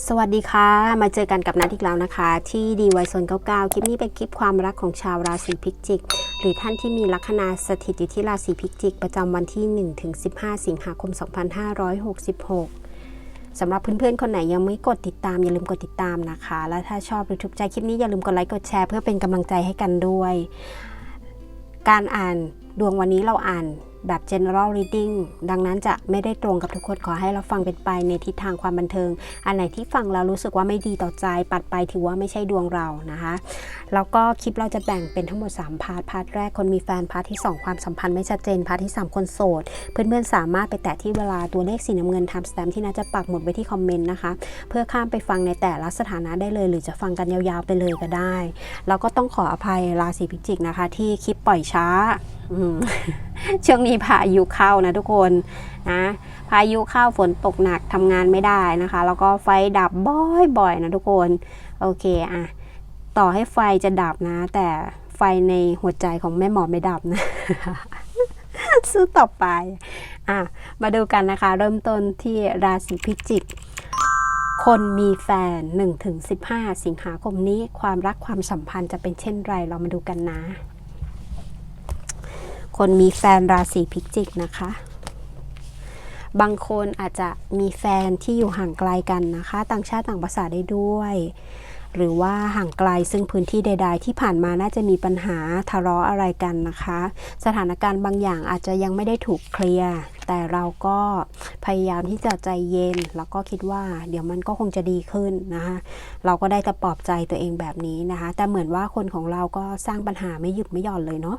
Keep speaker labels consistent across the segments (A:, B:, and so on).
A: สวัสดีค่ะ มาเจอกันกับนัดอีกแล้วนะคะ ที่ดีไวโซน99 คลิปนี้เป็นคลิปความรักของชาวราศีพิจิก หรือท่านที่มีลัคนาสถิตอยู่ที่ราศีพิจิก ประจำวันที่ 1-15 สิงหาคม 2566 สำหรับเพื่อนๆ คนไหนยังไม่กดติดตาม อย่าลืมกดติดตามนะคะ และถ้าชอบหรือถูกใจคลิปนี้อย่าลืมกดไลค์กดแชร์เพื่อเป็นกำลังใจให้กันด้วย การอ่านดวงวันนี้เราอ่าน แบบ general reading ดังนั้นจะไม่ได้ตรงกับทุกคนขอให้เราฟังเป็นไปในทิศทางความบันเทิง อันไหนที่ฟังแล้วรู้สึกว่าไม่ดีต่อใจ ปัดไปถือว่าไม่ใช่ดวงเรานะคะ แล้วก็คลิปเราจะแบ่งเป็นทั้งหมด 3 พาร์ท พาร์ทแรกคนมีแฟน พาร์ทที่ 2 ความสัมพันธ์ไม่ชัดเจน พาร์ทที่ 3 คนโสด เพื่อนๆสามารถไปแตะที่เวลาตัวเลขสีน้ำเงินทำสแตมที่น่าจะปักหมุดไว้ที่คอมเมนต์นะคะ เพื่อข้ามไปฟังในแต่ละสถานะได้เลย หรือจะฟังกันยาวๆไปเลยก็ได้ แล้วก็ต้องขออภัยราศีพิจิกนะคะ ที่คลิปปล่อยช้าช่วงนี้พายุเข้านะทุกคนนะพายุเข้าฝนตกหนักทำงานไม่ได้นะคะ แล้วก็ไฟดับบ่อยๆนะทุกคนโอเคอะต่อให้ไฟจะดับนะ แต่ไฟในหัวใจของแม่หมอไม่ดับนะสู้ต่อไปอะมาดูกันนะคะ เริ่มต้นที่ราศีพิจิกคนมีแฟน 1-15 สิงหาคมนี้ความรักความสัมพันธ์จะเป็นเช่นไร เรามาดูกันนะ คนมีแฟนราศีพิจิกนะคะ บางคนอาจจะมีแฟนที่อยู่ห่างไกลกันนะคะ ต่างชาติต่างภาษาได้ด้วย หรือว่าห่างไกลซึ่งพื้นที่ใด ๆ ที่ผ่านมาน่าจะมีปัญหาทะเลาะอะไรกันนะคะ สถานการณ์บางอย่างอาจจะยังไม่ได้ถูกเคลียร์แต่เราก็พยายามที่จะใจเย็น แล้วก็คิดว่าเดี๋ยวมันก็คงจะดีขึ้นนะคะเราก็ได้แต่ปลอบใจตัวเองแบบนี้นะคะ แต่เหมือนว่าคนของเราก็สร้างปัญหาไม่หยุดไม่หย่อนเลยเนาะ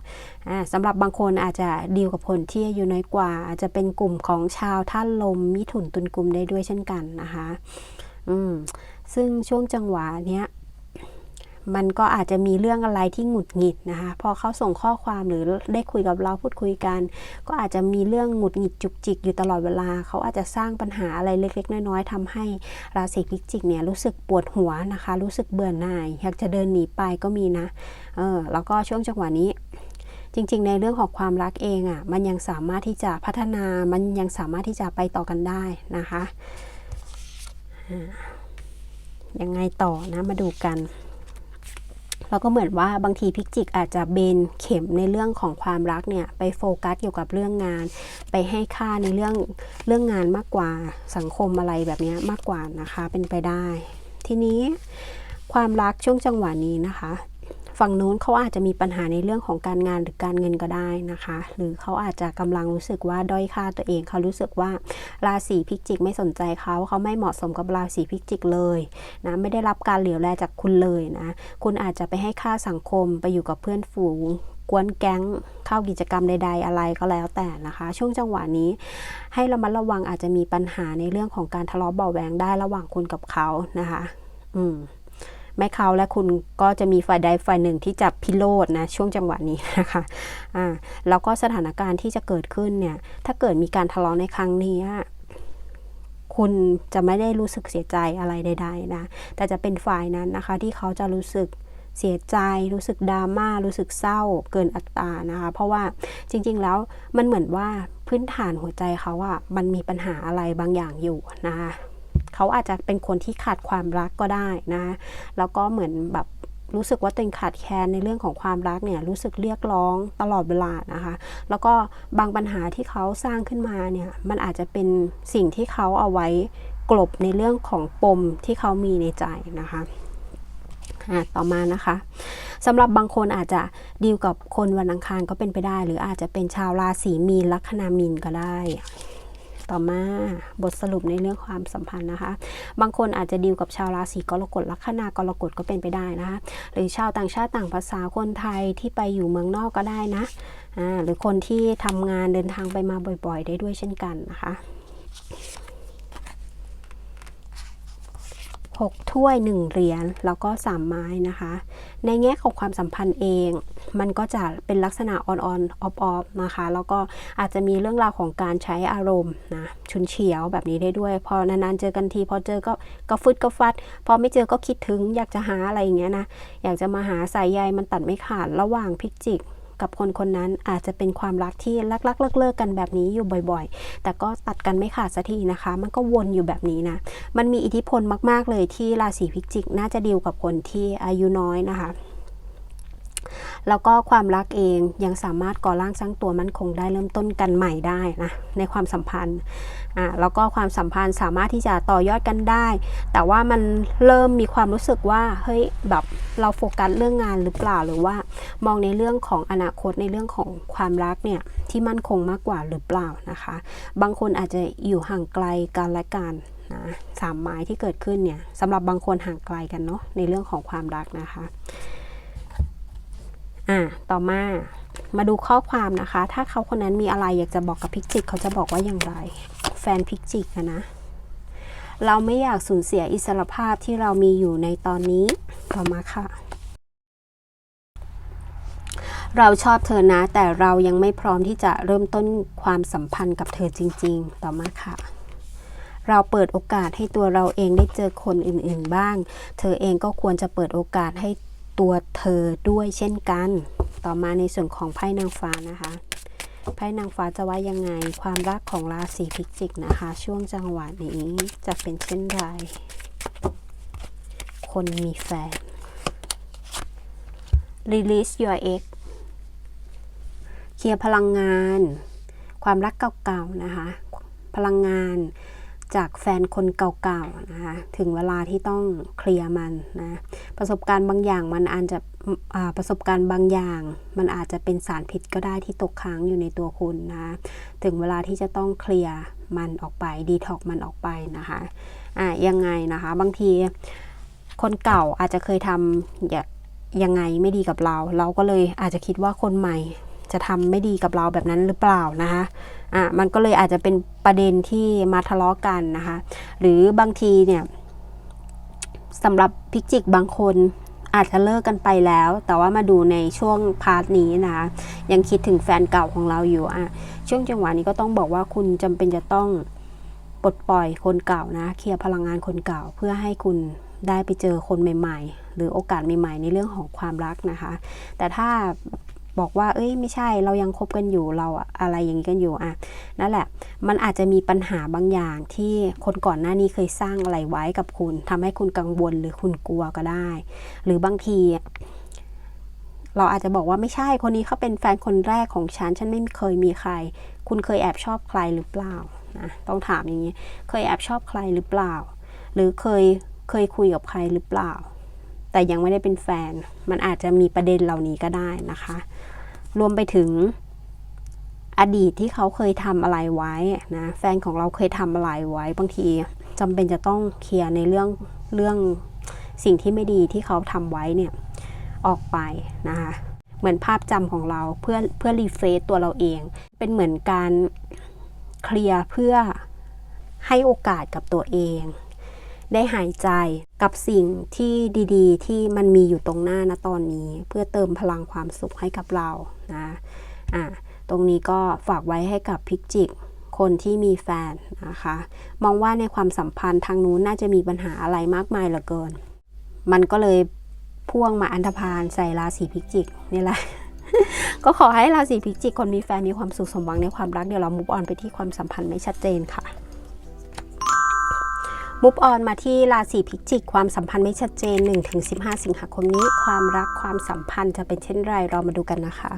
A: อ่าสำหรับบางคนอาจจะดีลกับคนที่อายุน้อยกว่า อาจจะเป็นกลุ่มของชาวท่านลมมิถุนตุลกลุ่มได้ด้วยเช่นกันนะคะอืมซึ่งช่วงจังหวะเนี้ย มันก็อาจจะมีเรื่องอะไรที่หงุดหงิดนะคะ พอเขาส่งข้อความหรือได้คุยกับเราพูดคุยกัน ก็อาจจะมีเรื่องหงุดหงิดจุกจิกอยู่ตลอดเวลา เขาอาจจะสร้างปัญหาอะไรเล็ก ๆ น้อยๆทำให้ราศีพิจิกเนี่ยรู้สึกปวดหัวนะคะ รู้สึกเบื่อหน่าย อยากจะเดินหนีไปก็มีนะเออแล้วก็ช่วงจังหวะนี้จริงๆ ในเรื่องของความรักเองอะ่ะ มันยังสามารถที่จะพัฒนา มันยังสามารถที่จะไปต่อกันได้นะคะ ยังไงต่อนะ มาดูกัน แล้วก็เหมือนว่าบางทีพิกจิกอาจจะเบนเข็มในเรื่องของความรักเนี่ยไปโฟกัสเกี่ยวกับเรื่องงาน ไปให้ค่าในเรื่องเรื่องงานมากกว่าสังคมอะไรแบบนี้มากกว่านะคะเป็นไปได้ ทีนี้ความรักช่วงจังหวะนี้นะคะ ฝั่งนู้นเขาอาจจะมีปัญหาในเรื่องของการงานหรือการเงินก็ได้นะคะ หรือเขาอาจจะกำลังรู้สึกว่าด้อยค่าตัวเองเขารู้สึกว่าราศีพิจิกไม่สนใจเขาเขาไม่เหมาะสมกับราศีพิจิกเลยนะไม่ได้รับการเหลียวแลจากคุณเลยนะคุณอาจจะไปให้ค่าสังคมไปอยู่กับเพื่อนฝูงกวนแก๊งเข้ากิจกรรมใด ๆ อะไรก็แล้วแต่นะคะ ช่วงจังหวะนี้ ให้ระมัดระวังอาจจะมีปัญหาในเรื่องของการทะเลาะเบาแวงได้ระหว่างคุณกับเขานะคะ อืม แม่เขาและคุณก็จะมีฝ่ายใดฝ่ายหนึ่งที่จะพิโรธนะช่วงจังหวะนี้นะคะอ่าแล้วก็สถานการณ์ที่จะเกิดขึ้นเนี่ยถ้าเกิดมีการทะเลาะในครั้งนี้คุณจะไม่ได้รู้สึกเสียใจอะไรใด ๆ นะ แต่จะเป็นฝ่ายนั้นนะคะ ที่เขาจะรู้สึกเสียใจ รู้สึกดราม่า รู้สึกเศร้าเกินอัตรานะคะ เพราะว่าจริง ๆ แล้วมันเหมือนว่าพื้นฐานหัวใจเขาอะมันมีปัญหาอะไรบางอย่างอยู่นะคะ เขาอาจจะเป็นคนที่ขาดความรักก็ได้นะแล้วก็เหมือนแบบรู้สึกว่าตัวเองขาดแคลนในเรื่องของความรักเนี่ยรู้สึกเรียกร้องตลอดเวลานะคะ แล้วก็บางปัญหาที่เขาสร้างขึ้นมาเนี่ยมันอาจจะเป็นสิ่งที่เขาเอาไว้กลบในเรื่องของปมที่เขามีในใจนะคะต่อมานะคะสำหรับบางคนอาจจะดีลกับคนวันอังคารก็เป็นไปได้ หรืออาจจะเป็นชาวราศีมีนลัคนามีนก็ได้ ต่อมาบทสรุปในเรื่องความสัมพันธ์นะคะ บางคนอาจจะดีลกับชาวราศีกรกฎลัคนากรกฎก็เป็นไปได้นะคะหรือชาวต่างชาติต่างภาษาคนไทยที่ไปอยู่เมืองนอกก็ได้นะอ่าหรือคนที่ทำงานเดินทางไปมาบ่อย ๆ ได้ด้วยเช่นกันนะคะ 6 ถ้วย 1 เหรียญแล้วก็ 3 ไม้นะคะ ในแง่ของความสัมพันธ์เอง มันก็จะเป็นลักษณะออนออนออฟออฟนะคะ แล้วก็อาจจะมีเรื่องราวของการใช้อารมณ์นะชุนเฉียวแบบนี้ได้ด้วย พอนานๆเจอกันที พอเจอก็ก็ฟึดก็ฟัด พอไม่เจอก็คิดถึงอยากจะหาอะไรอย่างเงี้ยนะ อยากจะมาหาสายใยมันตัดไม่ขาดระหว่างพิจิก กับคนคนนั้นอาจจะเป็นความรักที่รักๆเลิกๆกันแบบนี้อยู่บ่อยๆ แต่ก็ตัดกันไม่ขาดสักทีนะคะ มันก็วนอยู่แบบนี้นะ มันมีอิทธิพลมาก ๆ เลยที่ราศีพิจิก น่าจะดีลกับคนที่อายุน้อยนะคะ แล้วก็ความรักเองยังสามารถก่อร่างสร้างตัวมั่นคงได้เริ่มต้นกันใหม่ได้นะในความสัมพันธ์อ่าแล้วก็ความสัมพันธ์สามารถที่จะต่อยอดกันได้ แต่ว่ามันเริ่มมีความรู้สึกว่าเฮ้ยแบบเราโฟกัสเรื่องงานหรือเปล่าหรือว่ามองในเรื่องของอนาคตในเรื่องของความรักเนี่ยที่มั่นคงมากกว่าหรือเปล่านะคะ บางคนอาจจะอยู่ห่างไกลกันและกันนะสามหมายที่เกิดขึ้นเนี่ยสำหรับบางคนห่างไกลกันเนาะในเรื่องของความรักนะคะ อ่าต่อมามาดูข้อความนะคะ ถ้าเขาคนนั้นมีอะไรอยากจะบอกกับพิกจิกเขาจะบอกว่าอย่างไร แฟนพิกจิกอะนะ เราไม่อยากสูญเสียอิสรภาพที่เรามีอยู่ในตอนนี้ต่อมาค่ะ เราชอบเธอนะ แต่เรายังไม่พร้อมที่จะเริ่มต้นความสัมพันธ์กับเธอจริง ๆ ต่อมาค่ะเราเปิดโอกาสให้ตัวเราเองได้เจอคนอื่นๆบ้าง เธอเองก็ควรจะเปิดโอกาสให้ ตัวเธอด้วยเช่นกัน ต่อมาในส่วนของไพ่นางฟ้านะคะ ไพ่นางฟ้าจะว่ายังไง ความรักของราศีพิจิกนะคะ ช่วงจังหวะนี้จะเป็นเช่นไร คนมีแฟน release your ex เคลียร์พลังงาน ความรักเก่าๆนะคะ พลังงาน จากแฟนคนเก่าๆนะคะถึงเวลาที่ต้องเคลียร์มันนะประสบการณ์บางอย่างมันอาจจะประสบการณ์บางอย่าง มันอาจจะเป็นสารพิษก็ได้ที่ตกค้างอยู่ในตัวคุณนะถึงเวลาที่จะต้องเคลียร์มันออกไปดีท็อกมันออกไปนะคะอะยังไงนะคะ บางทีคนเก่าอาจจะเคยทำอย่ายังไงไม่ดีกับเรา เราก็เลยอาจจะคิดว่าคนใหม่ จะทำไม่ดีกับเราแบบนั้นหรือเปล่านะคะอะมันก็เลยอาจจะเป็นประเด็นที่มาทะเลาะกันนะคะ หรือบางทีเนี่ยสำหรับพิกจิกบางคนอาจจะเลิกกันไปแล้ว แต่ว่ามาดูในช่วงพาร์ทนี้นะคะยังคิดถึงแฟนเก่าของเราอยู่อะช่วงจังหวะนี้ก็ต้องบอกว่าคุณจำเป็นจะต้องปลดปล่อยคนเก่านะเคลียร์พลังงานคนเก่าเพื่อให้คุณได้ไปเจอคนใหม่ ๆ หรือโอกาสใหม่ ๆ ในเรื่องของความรักนะคะ แต่ถ้า บอกว่า เอ้ยไม่ใช่เรายังคบกันอยู่เราอะไรอย่างนี้กันอยู่อะนั่นแหละ มันอาจจะมีปัญหาบางอย่างที่คนก่อนหน้านี้เคยสร้างอะไรไว้กับคุณทำให้คุณกังวลหรือคุณกลัวก็ได้ หรือบางทีเราอาจจะบอกว่าไม่ใช่คนนี้เขาเป็นแฟนคนแรกของฉัน ฉันไม่เคยมีใคร คุณเคยแอบชอบใครหรือเปล่านะต้องถามอย่างนี้ เคยแอบชอบใครหรือเปล่า หรือเคยเคยคุยกับใครหรือเปล่า แต่ยังไม่ได้เป็นแฟน มันอาจจะมีประเด็นเหล่านี้ก็ได้นะคะ รวมไปถึงอดีตที่เขาเคยทำอะไรไว้นะแฟนของเราเคยทำอะไรไว้บางทีจำเป็นจะต้องเคลียร์ในเรื่องเรื่องสิ่งที่ไม่ดีที่เขาทำไว้เนี่ยออกไปนะคะเหมือนภาพจำของเราเพื่อเพื่อรีเฟซตัวเราเอง เป็นเหมือนการเคลียร์เพื่อให้โอกาสกับตัวเอง ได้หายใจกับสิ่งที่ดี ๆ ที่มันมีอยู่ตรงหน้านะตอนนี้ เพื่อเติมพลังความสุขให้กับเรา นะอะตรงนี้ก็ฝากไว้ให้กับพิกจิกคนที่มีแฟนนะคะ มองว่าในความสัมพันธ์ทางนู้นน่าจะมีปัญหาอะไรมากมายเหลือเกิน มันก็เลยพ่วงมาอันธพาลใส่ราศีพิกจิกนี่แหละก็ขอให้ราศีพิจิกคนมีแฟนมีความสุขสมหวังในความรักเดี๋ยวเรามุกออนไปที่ความสัมพันธ์ไม่ชัดเจนค่ะมุฟออนมาที่ราศีพิจิกความสัมพันธ์ไม่ชัดเจน 1-15 สิงหาคมนี้ ความรักความสัมพันธ์จะเป็นเช่นไรเรามาดูกันนะคะ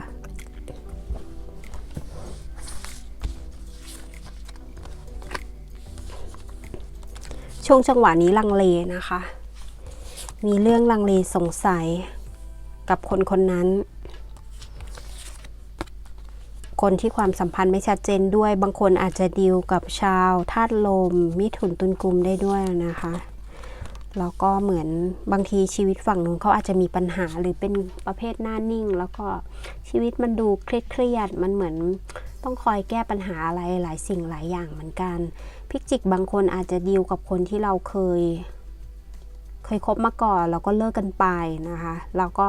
A: ช่วงจังหวะนี้ลังเลนะคะ มีเรื่องลังเลสงสัยกับคนคนนั้น คนที่ความสัมพันธ์ไม่ชัดเจนด้วย บางคนอาจจะดีลกับชาวธาตุลม มิถุนตุลกุมได้ด้วยนะคะแล้วก็เหมือนบางทีชีวิตฝั่งนู้นเขาอาจจะมีปัญหาหรือเป็นประเภทหน้านิ่ง แล้วก็ชีวิตมันดูเครียดๆมันเหมือนต้องคอยแก้ปัญหาอะไรหลายสิ่งหลายอย่างเหมือนกัน พิกจิกบางคนอาจจะดีลกับคนที่เราเคย เคยคบมาก่อนแล้วก็เลิกกันไปนะคะแล้วก็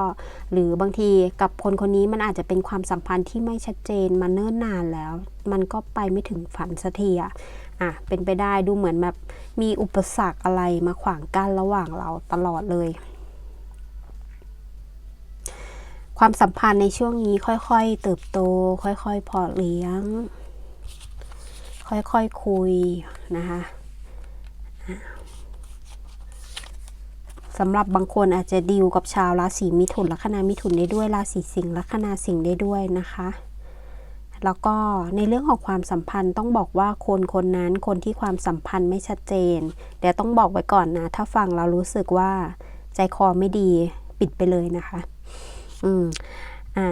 A: หรือบางทีกับคนคนนี้มันอาจจะเป็นความสัมพันธ์ที่ไม่ชัดเจนมาเนิ่นนานแล้ว มันก็ไปไม่ถึงฝันสักทีอะอะเป็นไปได้ดูเหมือนแบบมีอุปสรรคอะไรมาขวางกั้นระหว่างเราตลอดเลย ความสัมพันธ์ในช่วงนี้ค่อยๆ เติบโต ค่อยๆ พอเลี้ยง ค่อยๆคคุยนะคะสำหรับบางคนอาจจะดีลกับชาวราศีมิถุนลัคนามิถุนได้ด้วยราศีสิงห์ลัคนาสิงห์ได้ด้วยนะคะ แล้วก็ในเรื่องของความสัมพันธ์ต้องบอกว่าคนคนนั้นคนที่ความสัมพันธ์ไม่ชัดเจนเดี๋ยวต้องบอกไว้ก่อนนะ ถ้าฟังเรารู้สึกว่าใจคอไม่ดีปิดไปเลยนะคะ อืมอ่า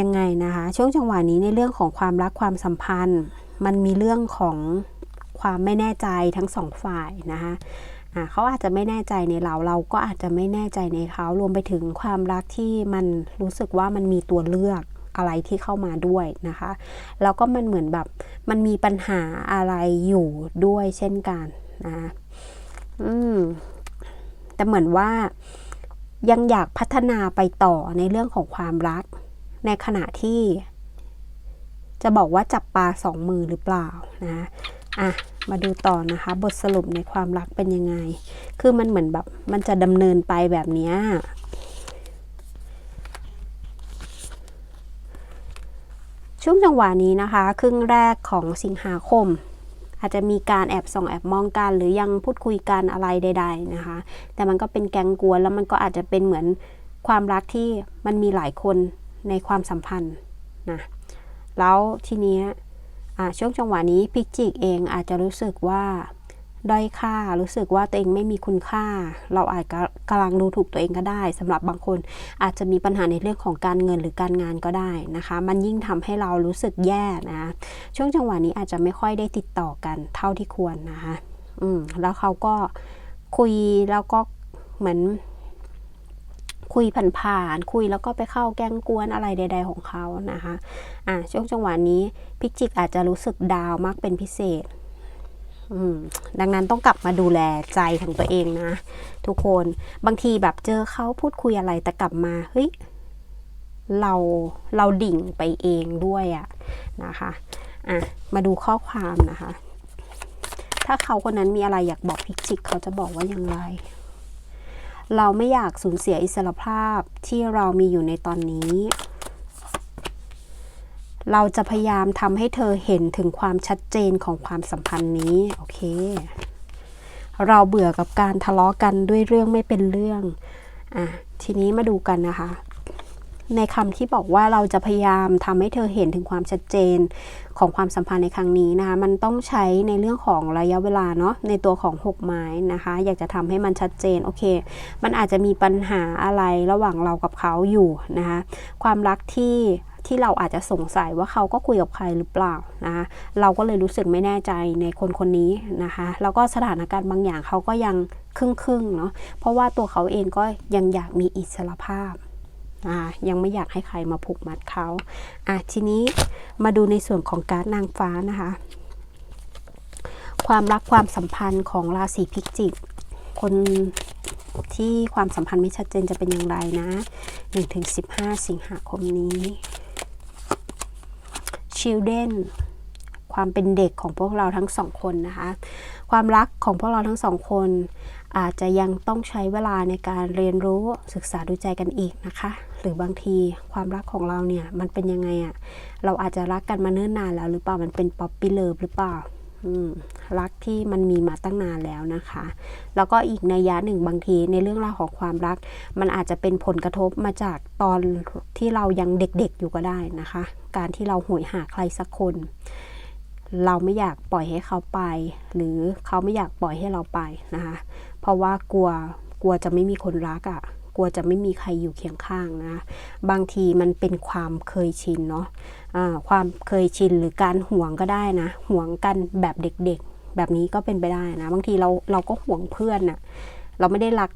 A: ยังไงนะคะ ช่วงจังหวะนี้ในเรื่องของความรักความสัมพันธ์ มันมีเรื่องของความไม่แน่ใจทั้งสองฝ่ายนะคะเขาอาจจะไม่แน่ใจในเราเราก็อาจจะไม่แน่ใจในเขารวมไปถึงความรักที่มันรู้สึกว่ามันมีตัวเลือกอะไรที่เข้ามาด้วยนะคะแล้วก็มันเหมือนแบบมันมีปัญหาอะไรอยู่ด้วยเช่นกันนะอืมแต่เหมือนว่ายังอยากพัฒนาไปต่อในเรื่องของความรัก ในขณะที่ จะบอกว่าจับปลาสองมือหรือเปล่านะอะมาดูต่อนะคะ บทสรุปในความรักเป็นยังไง คือมันเหมือนแบบมันจะดำเนินไปแบบนี้ช่วงจังหวะนี้นะคะ ครึ่งแรกของสิงหาคม อาจจะมีการแอบส่องแอบมองกันหรือยังพูดคุยกันอะไรใด ๆนะคะ แต่มันก็เป็นแกงกวนแล้วมันก็อาจจะเป็นเหมือนความรักที่มันมีหลายคนในความสัมพันธ์นะ แล้วทีเนี้ยช่วงจังหวะนี้พิกจิกเองอาจจะรู้สึกว่าด้อยค่ารู้สึกว่าตัวเองไม่มีคุณค่า เราอาจกำลังดูถูกตัวเองก็ได้สำหรับบางคนอาจจะมีปัญหาในเรื่องของการเงินหรือการงานก็ได้นะคะ มันยิ่งทำให้เรารู้สึกแย่นะช่วงจังหวะนี้อาจจะไม่ค่อยได้ติดต่อกันเท่าที่ควรนะคะอืมแล้วเขาก็คุยแล้วก็เหมือน คุยผ่านๆคุยแล้วก็ไปเข้าแกงกวนอะไรใด ๆ ของเขานะคะอ่าช่วงจังหวะนี้พิจิกอาจจะรู้สึกดาวมากเป็นพิเศษดังนั้นต้องกลับมาดูแลใจของตัวเองนะ ทุกคนบางทีแบบเจอเขาพูดคุยอะไรแต่กลับมาเฮ้ยเราเราดิ่งไปเองด้วยอะนะคะอะมาดูข้อความนะคะ ถ้าเขาคนนั้นมีอะไรอยากบอกพิจิกเขาจะบอกว่าอย่างไร เราไม่อยากสูญเสียอิสรภาพที่เรามีอยู่ในตอนนี้ เราจะพยายามทำให้เธอเห็นถึงความชัดเจนของความสัมพันธ์นี้ โอเค เราเบื่อกับการทะเลาะกันด้วยเรื่องไม่เป็นเรื่อง อะ ทีนี้มาดูกันนะคะ ในคำที่บอกว่าเราจะพยายามทำให้เธอเห็นถึงความชัดเจนของความสัมพันธ์ในครั้งนี้นะคะ มันต้องใช้ในเรื่องของระยะเวลาเนาะในตัวของ 6 ไม้นะคะ อยากจะทำให้มันชัดเจนโอเค มันอาจจะมีปัญหาอะไรระหว่างเรากับเขาอยู่นะคะ ความรักที่ที่เราอาจจะสงสัยว่าเขาก็คุยกับใครหรือเปล่านะคะเราก็เลยรู้สึกไม่แน่ใจในคนคนนี้นะคะ แล้วก็สถานการณ์บางอย่างเขาก็ยังครึ่งครึ่งเนาะเพราะว่าตัวเขาเองก็ยังอยากมีอิสรภาพ ยังไม่อยากให้ใครมาผูกมัดเขาอะทีนี้มาดูในส่วนของการนางฟ้านะคะ ความรักความสัมพันธ์ของราศีพิจิก คนที่ความสัมพันธ์ไม่ชัดเจนจะเป็นอย่างไรนะ 1-15 สิงหาคมนี้ children ความเป็นเด็กของพวกเราทั้งสองคนนะคะ ความรักของพวกเราทั้งสองคน อาจจะยังต้องใช้เวลาในการเรียนรู้ศึกษาดูใจกันอีกนะคะ หรือบางทีความรักของเราเนี่ยมันเป็นยังไงอะเราอาจจะรักกันมาเนิ่นนานแล้วหรือเปล่ามันเป็นป๊อปปี้เลิฟหรือเปล่ารักที่มันมีมาตั้งนานแล้วนะคะ แล้วก็อีกในยะหนึ่งบางทีในเรื่องราวของความรัก มันอาจจะเป็นผลกระทบมาจากตอนที่เรายังเด็กๆอยู่ก็ได้นะคะ การที่เราหวยหาใครสักคน เราไม่อยากปล่อยให้เขาไป หรือเขาไม่อยากปล่อยให้เราไปนะคะ เพราะว่ากลัวกลัวจะไม่มีคนรักอะ่ะ ลัวจะไม่มีใครอยู่เคียงข้างนะ บางทีมันเป็นความเคยชินเนาะะความเคยชินหรือการห่วงก็ได้นะ ห่วงกันแบบเด็กๆ แบบนี้ก็เป็นไปได้นะ บางทีเราเราก็ห่วงเพื่อนน่ะเราไม่ได้รัก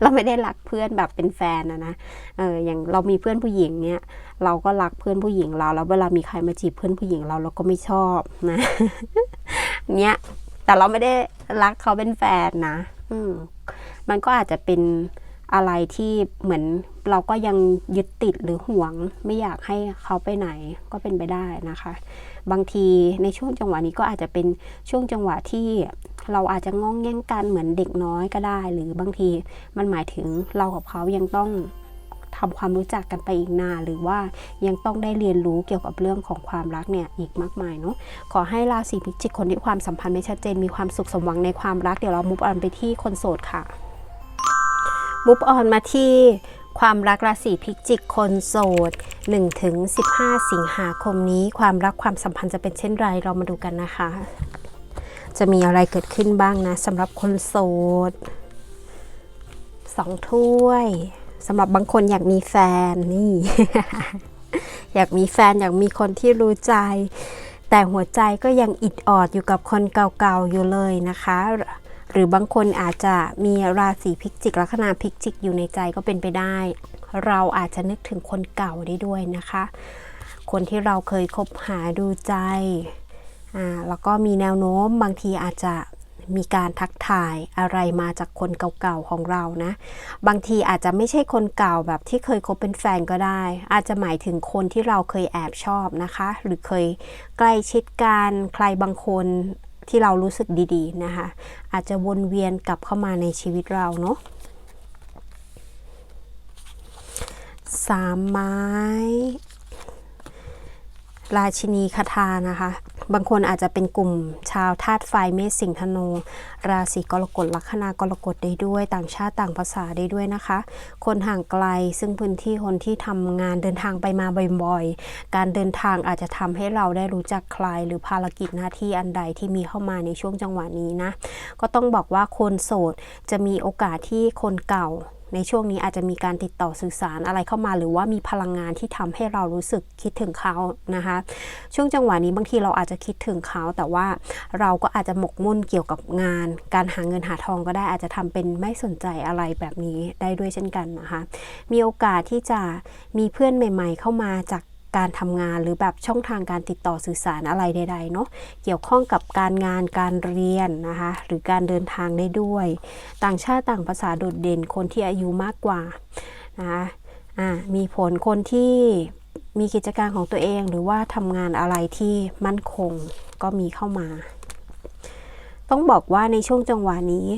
A: เราไม่ได้รักเพื่อนแบบเป็นแฟนนะนะเอออย่างเรามีเพื่อนผู้หญิงเนี่ย เราก็รักเพื่อนผู้หญิงเรา แล้วเวลามีใครมาจีบเพื่อนผู้หญิงเราเราก็ไม่ชอบนะ เนี้ยแต่เราไม่ได้รักเขาเป็นแฟนนะ อืมมันก็อาจจะเป็น อะไรที่เหมือนเราก็ยังยึดติดหรือห่วง ไม่อยากให้เขาไปไหนก็เป็นไปได้นะคะ บางทีในช่วงจังหวะนี้ก็อาจจะเป็นช่วงจังหวะที่เราอาจจะงองแง่งกันเหมือนเด็กน้อยก็ได้ หรือบางทีมันหมายถึงเรากับเขายังต้องทำความรู้จักกันไปอีกนานหรือว่ายังต้องได้เรียนรู้เกี่ยวกับเรื่องของความรักเนี่ยอีกมากมายเนาะขอให้ราศีพิจิกคนที่ความสัมพันธ์ไม่ชัดเจนมีความสุขสมหวังในความรักเดี๋ยวเรามุฟออนไปที่คนโสดค่ะ มุฟออนมาที่ความรักราศีพิจิกคนโสด1ถึง15 สิงหาคมนี้ ความรักความสัมพันธ์จะเป็นเช่นไรเรามาดูกันนะคะ จะมีอะไรเกิดขึ้นบ้างนะสำหรับคนโสดสองถ้วยสำหรับบางคนอยากมีแฟนนี่ อยากมีแฟนอยากมีคนที่รู้ใจ แต่หัวใจก็ยังอิดออดอยู่กับคนเก่าๆอยู่เลยนะคะ หรือบางคนอาจจะมีราศีพิจิกลัคนาพิจิกอยู่ในใจก็เป็นไปได้ เราอาจจะนึกถึงคนเก่าได้ด้วยนะคะ คนที่เราเคยคบหาดูใจอ่าแล้วก็มีแนวโน้มบางทีอาจจะมีการทักทายอะไรมาจากคนเก่าๆของเรานะ บางทีอาจจะไม่ใช่คนเก่าแบบที่เคยคบเป็นแฟนก็ได้ อาจจะหมายถึงคนที่เราเคยแอบชอบนะคะ หรือเคยใกล้ชิดกันใครบางคน ที่เรารู้สึกดีๆนะคะ อาจจะวนเวียนกลับเข้ามาในชีวิตเราเนาะสามไม้ ราชินีคาทานะคะ บางคนอาจจะเป็นกลุ่มชาวธาตุไฟเมษสิงห์ธนู ราศีกรกฎลัคนากรกฎได้ด้วย ต่างชาติต่างภาษาได้ด้วยนะคะ คนห่างไกลซึ่งพื้นที่คนที่ทำงานเดินทางไปมาบ่อยๆ การเดินทางอาจจะทำให้เราได้รู้จักใครหรือภารกิจหน้าที่อันใดที่มีเข้ามาในช่วงจังหวะนี้นะ ก็ต้องบอกว่าคนโสดจะมีโอกาสที่คนเก่า ในช่วงนี้อาจจะมีการติดต่อสื่อสารอะไรเข้ามา หรือว่ามีพลังงานที่ทำให้เรารู้สึกคิดถึงเขานะคะ ช่วงจังหวะนี้บางทีเราอาจจะคิดถึงเขา แต่ว่าเราก็อาจจะหมกมุ่นเกี่ยวกับงาน การหาเงินหาทองก็ได้อาจจะทำเป็นไม่สนใจอะไรแบบนี้ได้ด้วยเช่นกันนะคะ มีโอกาสที่จะมีเพื่อนใหม่ ๆ เข้ามาจาก การทำงานหรือแบบช่องทางการติดต่อสื่อสารอะไรใดๆเนาะเกี่ยวข้องกับการงานการเรียนนะคะหรือการเดินทางได้ด้วย ต่างชาติต่างภาษาโดดเด่นคนที่อายุมากกว่านะคะอ่ามีผลคนที่มีกิจการของตัวเองหรือว่าทำงานอะไรที่มั่นคงก็มีเข้ามา ต้องบอกว่าในช่วงจังหวะนี้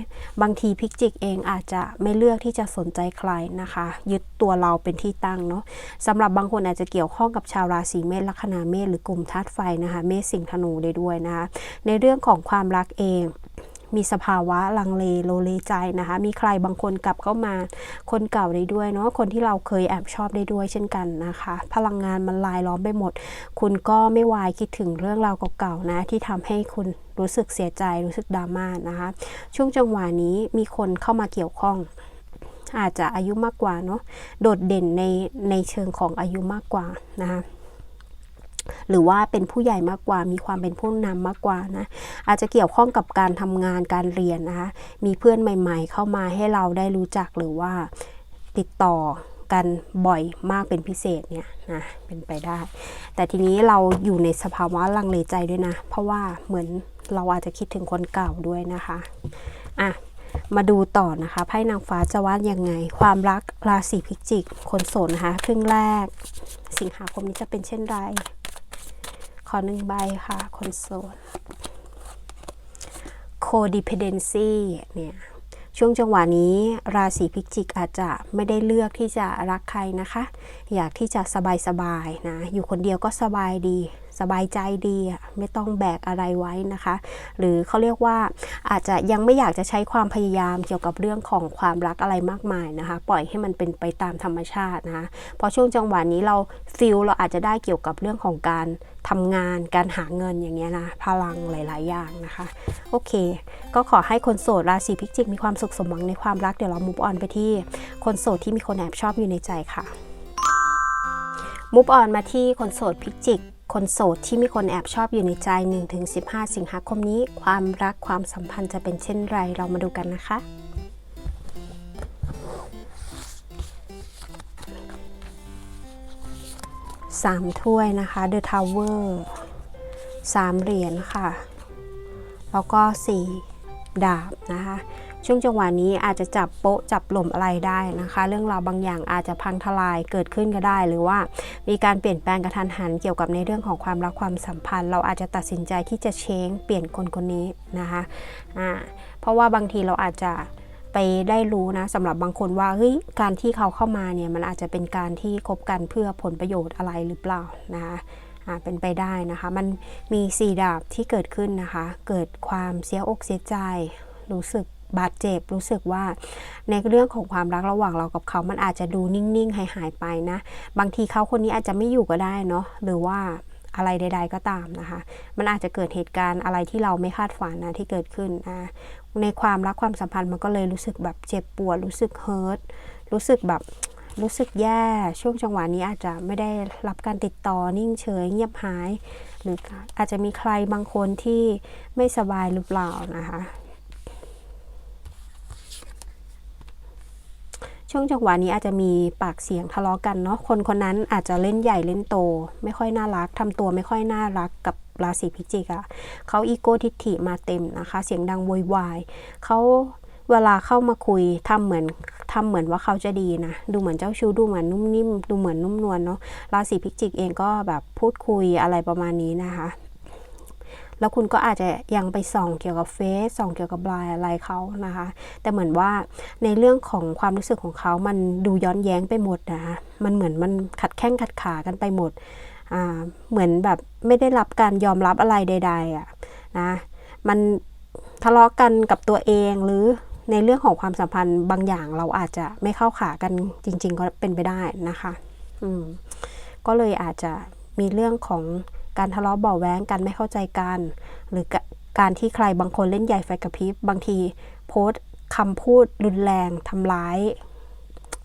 A: บางทีพิกจิกเองอาจจะไม่เลือกที่จะสนใจใครนะคะ ยึดตัวเราเป็นที่ตั้งเนาะสำหรับบางคนอาจจะเกี่ยวข้องกับชาวราศีเมษลัคนาเมษหรือกลุ่มธาตุไฟนะคะ เมษสิงห์ธนูได้ด้วยนะคะ ในเรื่องของความรักเองมีสภาวะลังเลโลเลใจนะคะ มีใครบางคนกลับเข้ามาคนเก่าได้ด้วยเนาะคนที่เราเคยแอบชอบได้ด้วยเช่นกันนะคะ พลังงานมันลายล้อมไปหมด คุณก็ไม่วายคิดถึงเรื่องราวเก่าๆนะที่ทำให้คุณ รู้สึกเสียใจรู้สึกดราม่านะคะ ช่วงจังหวะนี้มีคนเข้ามาเกี่ยวข้อง อาจจะอายุมากกว่าเนาะโดดเด่นในในเชิงของอายุมากกว่านะคะหรือว่าเป็นผู้ใหญ่มากกว่า มีความเป็นผู้นำมากกว่านะ อาจจะเกี่ยวข้องกับการทำงานการเรียนนะคะ มีเพื่อนใหม่ ๆ เข้ามาให้เราได้รู้จักหรือว่าติดต่อกันบ่อยมากเป็นพิเศษเนี่ยนะเป็นไปได้ แต่ทีนี้เราอยู่ในสภาวะลังเลใจด้วยนะ เพราะว่าเหมือน เราอาจจะคิดถึงคนเก่าด้วยนะคะอะมาดูต่อนะคะไพ่นางฟ้าจะว่ายังไง ความรักราศีพิจิก คนโสดนะคะครึ่งแรก สิงหาคมนี้จะเป็นเช่นไร ขอหนึ่งใบค่ะ คนโสด codependency เนี่ยช่วงจังหวะนี้ราศีพิจิกอาจจะไม่ได้เลือกที่จะรักใครนะคะ อยากที่จะสบายๆนะ อยู่คนเดียวก็สบายดี สบายใจดีอะไม่ต้องแบกอะไรไว้นะคะ หรือเขาเรียกว่าอาจจะยังไม่อยากจะใช้ความพยายามเกี่ยวกับเรื่องของความรักอะไรมากมายนะคะ ปล่อยให้มันเป็นไปตามธรรมชาตินะคะพราะช่วงจังหวะนี้เราฟิลเราอาจจะได้เกี่ยวกับเรื่องของการทำงานการหาเงินอย่างเงี้ยนะพลังหลาย ๆ อย่างนะคะ โอเค ก็ขอให้คนโสดราศีพิจิกมีความสุขสมหวังในความรักเดี๋ยวเรามุฟออนไปที่คนโสดที่มีคนแอบชอบอยู่ในใจค่ะมุฟออนมาที่คนโสดพิจิก คนโสดที่มีคนแอบชอบอยู่ในใจ 1-15 สิงหาคมนี้ ความรักความสัมพันธ์จะเป็นเช่นไรเรามาดูกันนะคะสามถ้วยนะคะ The Tower สามเหรียญค่ะ แล้วก็สี่ดาบนะคะ ช่วงจังหวะนี้อาจจะจับโป๊ะจับหล่มอะไรได้นะคะ เรื่องราวบางอย่างอาจจะพังทลายเกิดขึ้นก็ได้ หรือว่ามีการเปลี่ยนแปลงกระทันหันเกี่ยวกับในเรื่องของความรักความสัมพันธ์ เราอาจจะตัดสินใจที่จะเช้งเปลี่ยนคนคนนี้นะคะอ่าเพราะว่าบางทีเราอาจจะไปได้รู้นะสำหรับบางคนว่าเฮ้ยการที่เขาเข้ามาเนี่ยมันอาจจะเป็นการที่คบกันเพื่อผลประโยชน์อะไรหรือเปล่านะคะเป็นไปได้นะคะ มันมีสีดาบที่เกิดขึ้นนะคะ เกิดความเสียอกเสียใจ รู้สึก บาดเจ็บรู้สึกว่า ในเรื่องของความรักระหว่างเรากับเขา มันอาจจะดูนิ่งๆหายหายๆไปนะ บางทีเขาคนนี้อาจจะไม่อยู่ก็ได้เนาะหรือว่าอะไรใด ๆ ก็ตามนะคะ มันอาจจะเกิดเหตุการณ์อะไรที่เราไม่คาดฝันนะที่เกิดขึ้นนะในความรักความสัมพันธ์มันก็เลยรู้สึกแบบเจ็บปวดรู้สึกเฮิร์ตรู้สึกแบบรู้สึกแย่ช่วงจังหวะนี้อาจจะไม่ได้รับการติดต่อนิ่งเฉย เงียบหาย หรืออาจจะมีใครบางคนที่ไม่สบายหรือเปล่านะคะ ช่วงจังหวะนี้อาจจะมีปากเสียงทะเลาะกันเนาะคนคนนั้นอาจจะเล่นใหญ่เล่นโต ไม่ค่อยน่ารักทำตัวไม่ค่อยน่ารักกับราศีพิจิกอะเขาอีโก้ทิฐิมาเต็มนะคะ เสียงดังโวยวายเขาเวลาเข้ามาคุยทำเหมือนทำเหมือนว่าเขาจะดีนะ ดูเหมือนเจ้าชู้ดูเหมือนนุ่มนิ่ม ดูเหมือนนุ่มนวลเนาะราศีพิจิกเองก็แบบพูดคุยอะไรประมาณนี้นะคะ แล้วคุณก็อาจจะยังไปส่องเกี่ยวกับเฟซส่องเกี่ยวกับไลน์อะไรเขานะคะ แต่เหมือนว่าในเรื่องของความรู้สึกของเขามันดูย้อนแย้งไปหมดนะคะมันเหมือนมันขัดแข้งขัดขากันไปหมดอ่าเหมือนแบบไม่ได้รับการยอมรับอะไรใด ๆอะนะมันทะเลาะกันกับตัวเองหรือในเรื่องของความสัมพันธ์บางอย่างเราอาจจะไม่เข้าขากันจริง ๆ ก็เป็นไปได้นะคะ อืมก็เลยอาจจะมีเรื่องของ การทะเลาะเบาแว้งกันไม่เข้าใจกัน หรือการที่ใครบางคนเล่นใหญ่ไฟกระพริบบางทีโพสต์คำพูดรุนแรงทำร้าย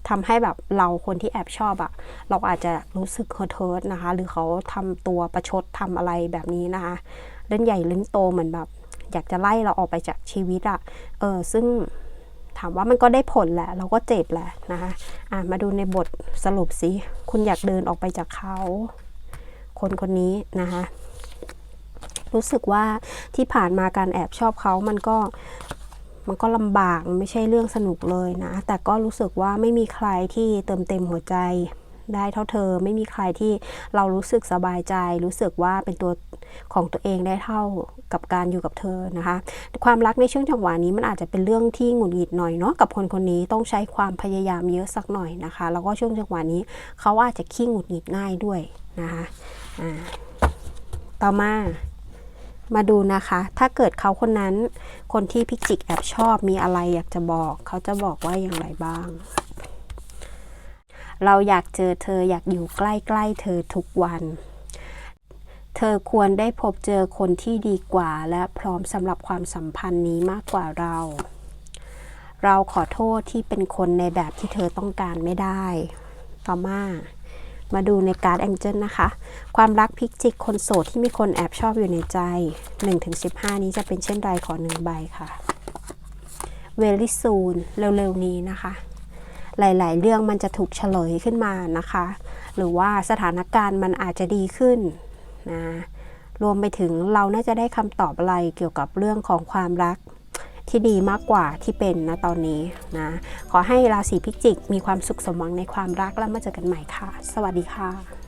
A: ทำให้แบบเราคนที่แอบชอบอะเราอาจจะรู้สึกเฮิร์ตนะคะ หรือเขาทำตัวประชดทำอะไรแบบนี้นะคะ เล่นใหญ่เล่นโตเหมือนแบบ อยากจะไล่เราออกไปจากชีวิตอะเออซึ่งถามว่ามันก็ได้ผลแหละ เราก็เจ็บแหละนะคะะมาดูในบทสรุปสิ คุณอยากเดินออกไปจากเขา คนคนนี้นะคะรู้สึกว่าที่ผ่านมาการแอบชอบเขามันก็มันก็ลำบากไม่ใช่เรื่องสนุกเลยนะ แต่ก็รู้สึกว่าไม่มีใครที่เติมเต็มหัวใจได้เท่าเธอ ไม่มีใครที่เรารู้สึกสบายใจ รู้สึกว่าเป็นตัวของตัวเองได้เท่ากับการอยู่กับเธอนะคะ ความรักในช่วงจังหวะนี้มันอาจจะเป็นเรื่องที่หงุดหงิดหน่อยเนาะกับคนคนนี้ต้องใช้ความพยายามเยอะสักหน่อยนะคะ แล้วก็ช่วงจังหวะนี้เขาอาจจะขี้หงุดหงิดง่ายด้วยนะคะ ต่อมามาดูนะคะ ถ้าเกิดเขาคนนั้น คนที่พิจิกแอบชอบมีอะไรอยากจะบอก เขาจะบอกว่าอย่างไรบ้าง เราอยากเจอเธออยากอยู่ใกล้ๆเธอทุกวัน เธอควรได้พบเจอคนที่ดีกว่า และพร้อมสำหรับความสัมพันธ์นี้มากกว่าเรา เราขอโทษที่เป็นคนในแบบที่เธอต้องการไม่ได้ ต่อมา มาดูในการ์ดแองเจิลนะคะ ความรักพิกจิกคนโสดที่มีคนแอบชอบอยู่ในใจ 1-15 นี้จะเป็นเช่นไรขอหนึ่งใบค่ะเวลิซูนเร็วๆนี้นะคะ หลายๆ เรื่องมันจะถูกเฉลยขึ้นมานะคะ หรือว่าสถานการณ์มันอาจจะดีขึ้นนะรวมไปถึงเราน่าจะได้คำตอบอะไรเกี่ยวกับเรื่องของความรัก ที่ดีมากกว่าที่เป็นนะตอนนี้นะ ขอให้ราศีพิจิกมีความสุขสมหวังในความรักแล้วมาเจอกันใหม่ค่ะ สวัสดีค่ะ